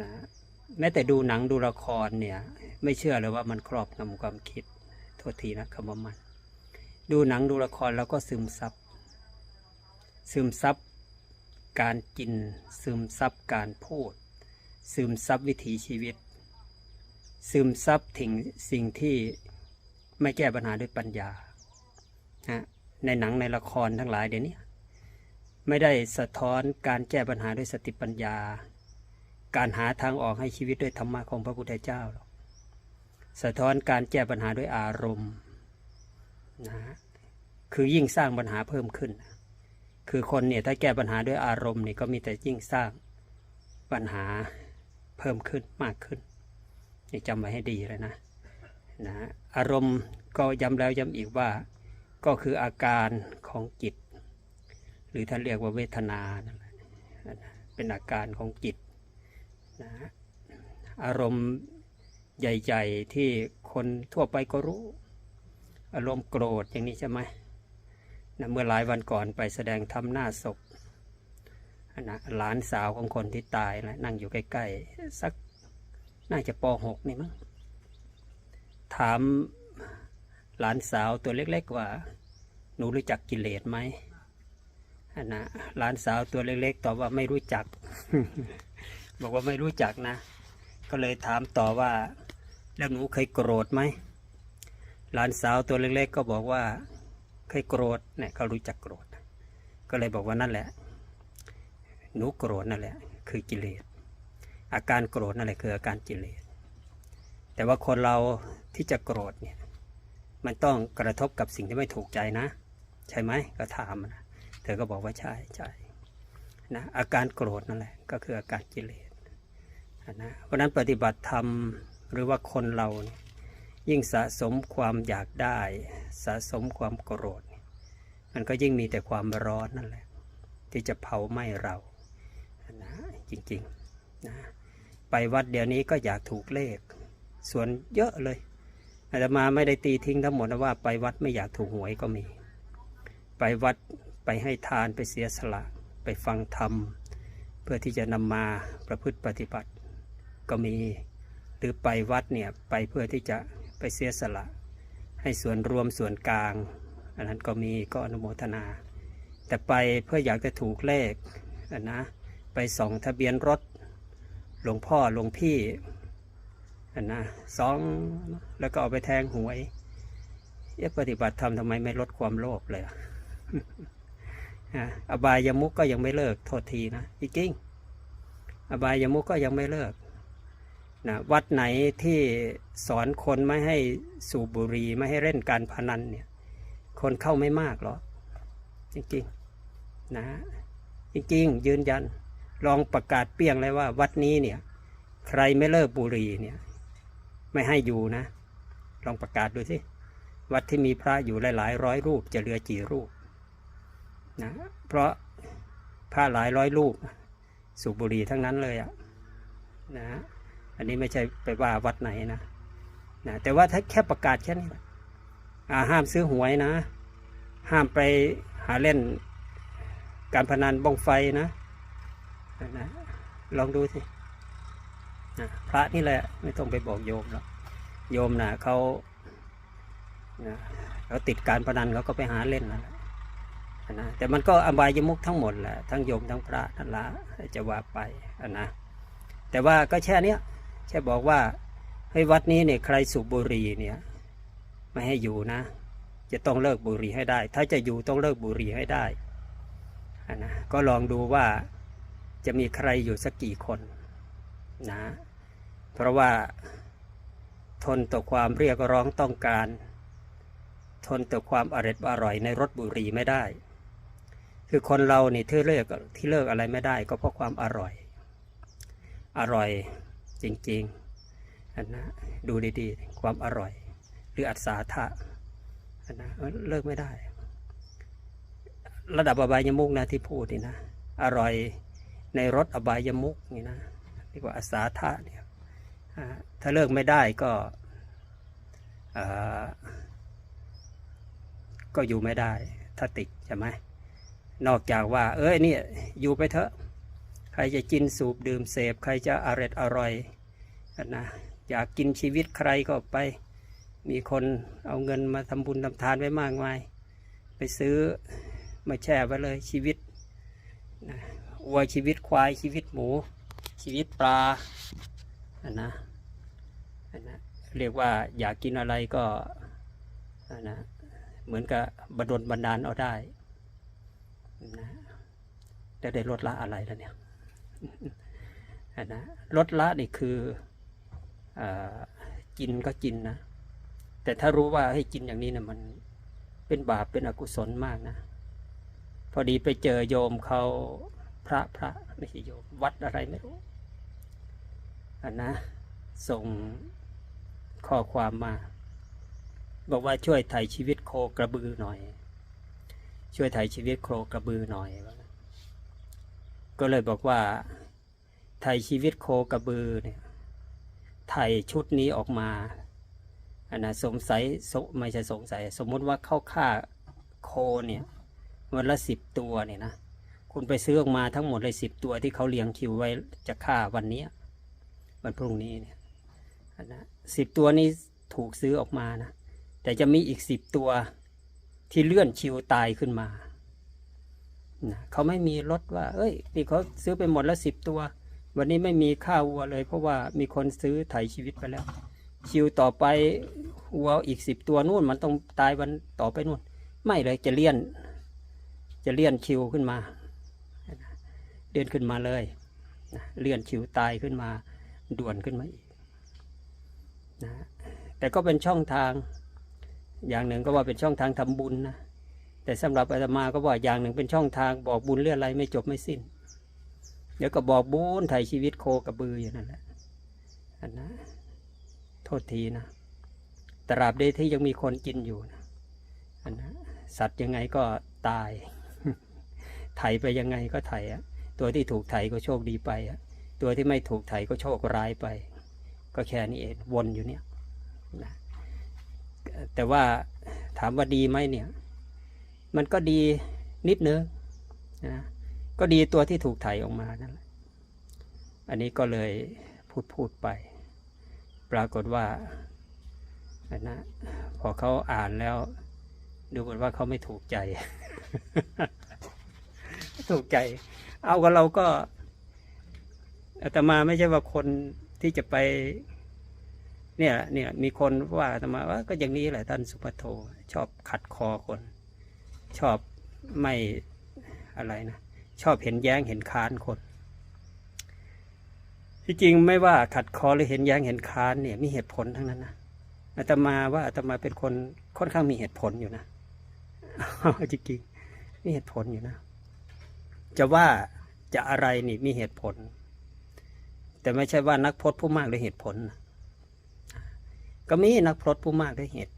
นะแม้แต่ดูหนังดูละครเนี่ย ไม่เชื่อเลยว่ามันครอบงำความคิดโทษทีนะคำว่ามัน ดูหนังดูละครแล้วก็ซึมซับซึมซับการกิน ซึมซับการพูด ซึมซับวิถีชีวิต ซึมซับถึงสิ่งที่ไม่แก้ปัญหาด้วยปัญญานะในหนังในละครทั้งหลายเดี๋ยวนี้ไม่ได้สะท้อนการแก้ปัญหาด้วยสติปัญญา การหาทางออกให้ชีวิตด้วยธรรมะของพระพุทธเจ้าหรอกสะท้อนการแก้ปัญหาด้วยอารมณ์นะคือยิ่งสร้างปัญหาเพิ่มขึ้น คือคนเนี่ยถ้าแก้ปัญหาด้วยอารมณ์เนี่ยก็มีแต่ยิ่งสร้างปัญหาเพิ่มขึ้นมากขึ้นนี่จำไว้ให้ดีเลยนะนะอารมณ์ก็ย้ำแล้วย้ำอีกว่าก็คืออาการของจิต หรือท่านเรียกว่าเวทนา เป็นอาการของจิต นะอารมณ์ใหญ่ๆที่คนทั่วไปก็รู้ อารมณ์โกรธอย่างนี้ใช่ไหมนะเมื่อหลายวันก่อนไปแสดงทำหน้าศพนะหลานสาวของคนที่ตายนะนั่งอยู่ใกล้ๆ สักน่าจะป .6 นี่มั้งถามหลานสาวตัวเล็กๆว่า หนูรู้จักกิเลสไหมนะหลานสาวตัวเล็กๆตอบว่าไม่รู้จัก บอกว่าไม่รู้จักนะ ก็เลยถามต่อว่า แล้วหนูเคยโกรธไหมหลานสาวตัวเล็กๆ ก็บอกว่าเคยโกรธเนี่ยเขารู้จักโกรธ ก็เลยบอกว่านั่นแหละ หนูโกรธนั่นแหละ คือกิเลสอาการโกรธนั่นแหละคืออาการกิเลสแต่ว่าคนเราที่จะโกรธเนี่ยมันต้องกระทบกับสิ่งที่ไม่ถูกใจนะ ใช่ไหมก็ถามนะเธอก็บอกว่าใช่ใช่นะอาการโกรธนั่นแหละก็คืออาการกิเลส นะเพราะนั้นปฏิบัติธรรมหรือว่าคนเรา ยิ่งสะสมความอยากได้ สะสมความโกรธ มันก็ยิ่งมีแต่ความร้อนนั่นแหละที่จะเผาไหม้เรานะจริงๆนะไปวัดเดี๋ยวนี้ก็อยากถูกเลข ส่วนเยอะเลยอาตมาไม่ได้ตีทิ้งทั้งหมดนะว่าไปวัดไม่อยากถูกหวยก็มี ไปวัดไปให้ทานไปเสียสละ ไปฟังธรรม เพื่อที่จะนำมาประพฤติปฏิบัติ ก็มี หรือไปวัดเนี่ย ไปเพื่อที่จะไปเสียสละ ให้ส่วนรวมส่วนกลาง อันนั้นก็มีก็อนุโมทนา แต่ไปเพื่ออยากจะถูกเลขอันนะไปส่องทะเบียนรถหลวงพ่อหลวงพี่อันนะสองแล้วก็เอาไปแทงหวยเอ๊ะปฏิบัติธรรมทำไมไม่ลดความโลภเลยอะอะอบายามุกก็ยังไม่เลิกโทษทีนะจริงๆอบายามุกก็ยังไม่เลิก นะวัดไหนที่สอนคนไม่ให้สูบบุหรี่ไม่ให้เล่นการพนันเนี่ยคนเข้าไม่มากหรอกจริงๆนะจริงๆ ยืนยัน ลองประกาศเปี้ยงเลยว่า วัดนี้เนี่ยใครไม่เลิกบุหรี่เนี่ยไม่ให้อยู่นะ ลองประกาศดูสิวัดที่มีพระอยู่หลายร้อยรูปจะเหลือกี่รูปนะเพราะพระหลายร้อยรูป สูบบุหรี่ทั้งนั้นเลยอะนะ อันนี้ไม่ใช่ไปว่าวัดไหนนะนะแต่ว่าถ้าแค่ประกาศแค่นี้ห้ามซื้อหวยนะ ห้ามไปหาเล่นการพนันบ้องไฟนะนะลองดูสินะพระนี่แหละไม่ต้องไปบอกโยมหรอกโยมนะเขานะเขาติดการพนันเขาก็ไปหาเล่นนะนะแต่มันก็อบายมุกทั้งหมดแหละทั้งโยมทั้งพระนั่นละจะว่าไปนะแต่ว่าก็แค่เนี้ย แค่บอกว่าให้วัดนี้เนี่ยใครสูบบุหรี่เนี่ยไม่ให้อยู่นะ จะต้องเลิกบุหรี่ให้ได้ ถ้าจะอยู่ต้องเลิกบุหรี่ให้ได้นะก็ลองดูว่าจะมีใครอยู่สักกี่คนนะเพราะว่าทนต่อความเรียกร้องต้องการ ทนต่อความอร่อยอร่อยในรสบุหรี่ไม่ได้ คือคนเราเนี่ที่เลิกที่เลิกอะไรไม่ได้ ก็เพราะความอร่อย อร่อย จริงๆอันนะดูดีๆ ความอร่อย หรืออัศาะอันนะเลิกไม่ได้ ระดับอบายมุกนะที่พูดนี่นะ อร่อยในรสอบายมุกนี่นะเรียกว่าอัศาทะเนี่ยถ้าเลิกไม่ได้ก็ก็อยู่ไม่ได้ ถ้าติดใช่ไหมนอกจากว่า เอ้ยนี่อยู่ไปเถอะ รจะกินสูบดื่มเสพ ใครจะอร่อยอร่อยนะอยากกินชีวิตใครก็ไป มีคนเอาเงินมาทำบุญทำทานไว้มากมาย ไปซื้อมาแช่ไว้เลยชีวิตนะวัวชีวิตควายชีวิตหมู ชีวิตปลาอันนะอันนะเรียกว่าอยากกินอะไรก็อันนะเหมือนกับบันดลบันดาลเอาได้นะจะได้ลดละอะไรแล้วเนี่ย นะลดละนี่คืออกินก็กินนะ แต่ถ้ารู้ว่าให้กินอย่างนี้นะมันเป็นบาปเป็นอกุศลมากนะ พอดีไปเจอโยมเขาพระพระไม่ใช่โยมวัดอะไรไม่รู้อันนะส่งข้อความมา บอกว่าช่วยไถ่ชีวิตโคกระบือหน่อย ช่วยไถ่ชีวิตโคกระบือหน่อยว่า ก็เลยบอกว่าไถ่ชีวิตโคกระบือเนี่ยไถ่ชุดนี้ออกมาอันนะสงสัยสไม่ใช่สงสัย สมมุติว่าเข้าฆ่าโคเนี่ยวันละสิบตัวเนี่ยนะคุณไปซื้อออกมาทั้งหมดเลยสิบตัวที่เขาเลี้ยงคิวไว้จะฆ่าวันนี้วันพรุ่งนี้เนี่ยอันนะสิบตัวนี้ถูกซื้อออกมานะแต่จะมีอีกสิบตัวที่เลื่อนคิวตายขึ้นมา นะเขาไม่มีรถว่า เอ้ยนี่เขาซื้อไปหมดแล้วสิบตัว วันนี้ไม่มีค่าวัวเลย เพราะว่ามีคนซื้อไถชีวิตไปแล้ว คิวต่อไปวัวอีกสิบตัวนู่นมันต้องตายวันต่อไปนู่น ไม่เลยจะเลี่ยน จะเลี่ยนคิวขึ้นมาเลื่อนขึ้นมาเลยนะเลื่อนคิวตายขึ้นมา ด่วนขึ้นมาอีกนะแต่ก็เป็นช่องทาง อย่างหนึ่งก็ว่าเป็นช่องทางทำบุญนะ แต่สำหรับอาตมาก็ว่าอย่างหนึ่งเป็นช่องทางบอกบุญเรื่องอะไรไม่จบไม่สิ้น เดี๋ยวก็บอกบุญไถ่ชีวิตโคกระบืออยู่นั่นแหละอันนะโทษทีนะตราบใดที่ยังมีคนกินอยู่นะอันนะสัตว์ยังไงก็ตาย ไถไปยังไงก็ไถอะตัวที่ถูกไถก็โชคดีไปอะตัวที่ไม่ถูกไถก็โชคร้ายไป ก็แค่นี้เองวนอยู่เนี่ยนะแต่ว่าถามว่าดีไหมเนี่ย มันก็ดีนิดนึงนะก็ดีตัวที่ถูกไถออกมานั่นแหละอันนี้ก็เลยพูดพูดไป ปรากฏว่านนะพอเขาอ่านแล้ว ดูเหมือนว่าเขาไม่ถูกใจ ถูกใจ เอากับเราก็อาตมาไม่ใช่ว่าคนที่จะไป เนี่ยเนี่ยมีคนว่าอาตมาว่าก็อย่างนี้แหละท่านสุภโทชอบขัดคอคน ชอบไม่อะไรนะ ชอบเห็นแย้งเห็นค้านคนที่จริงไม่ว่าขัดคอหรือเห็นแย้งเห็นค้านเนี่ยมีเหตุผลทั้งนั้นนะอาตมาว่าอาตมาเป็นคนค่อนข้างมีเหตุผลอยู่นะจริงๆมีเหตุผลอยู่นะ จะว่าจะอะไรนี่มีเหตุผล แต่ไม่ใช่ว่านักพจน์ผู้มากด้วยเหตุผลนะก็มีนักพจน์ผู้มากด้วยเหตุ